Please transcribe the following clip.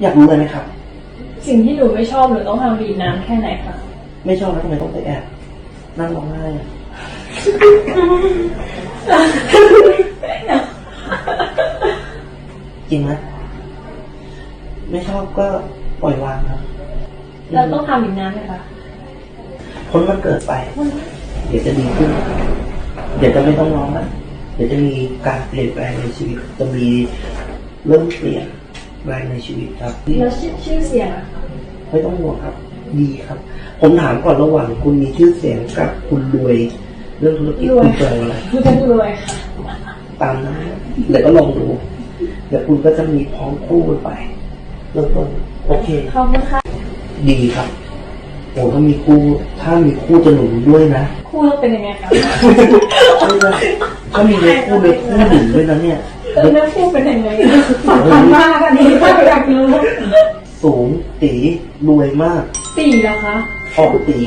อยากรู้เลยไหมครับ สิ่งที่หนูไม่ชอบหนูต้องทำดีนานแค่ไหนคะไม่ชอบแล้วทำไมต้องไปแอบนั่งร้องไห้อะจริงไหมไม่ชอบก็ปล่อยวางครับแล้วต้องทำอีกนานไหมคะพ้นวันเกิดไป เดี๋ยวจะดีขึ้น เดี๋ยวจะไม่ต้องร้องแล้วเดี๋ยวจะมีการเปลี่ยนแปลงในชีวิตจะมีเริ่มเปลี่ยน แปลงในชีวิตครับที่แล้วชื่อชื่อเสียงอะคะไม่ต้องห่วงครับ ดีครับ ผมถามก่อนระหว่างคุณมีชื่อเสียงกับคุณรวย เรื่องธุรกิจคุณเจออะไรคือเป็นรวยค่ะตามนั้นเดี๋ยวก็ลองดูเดี๋ยวคุณก็จะมีพร้อมคู่กันไปเริ่มต้นโอเคขอบคุณค่ะดีครับโอ้ถ้ามีคู่ถ้ามีคู่จะหนุนด้วยนะ คู่ต้องเป็นยังไงคะไม่ได้ถ้ามีเนื้อคู่เนื้อคู่หนุนด้วยนะเนี่ย เออแล้วคู่เป็นยังไงสำคัญมากอันนี้ถ้าอยากรู้สูงตีรวยมาก ตีเหรอคะ ออกตี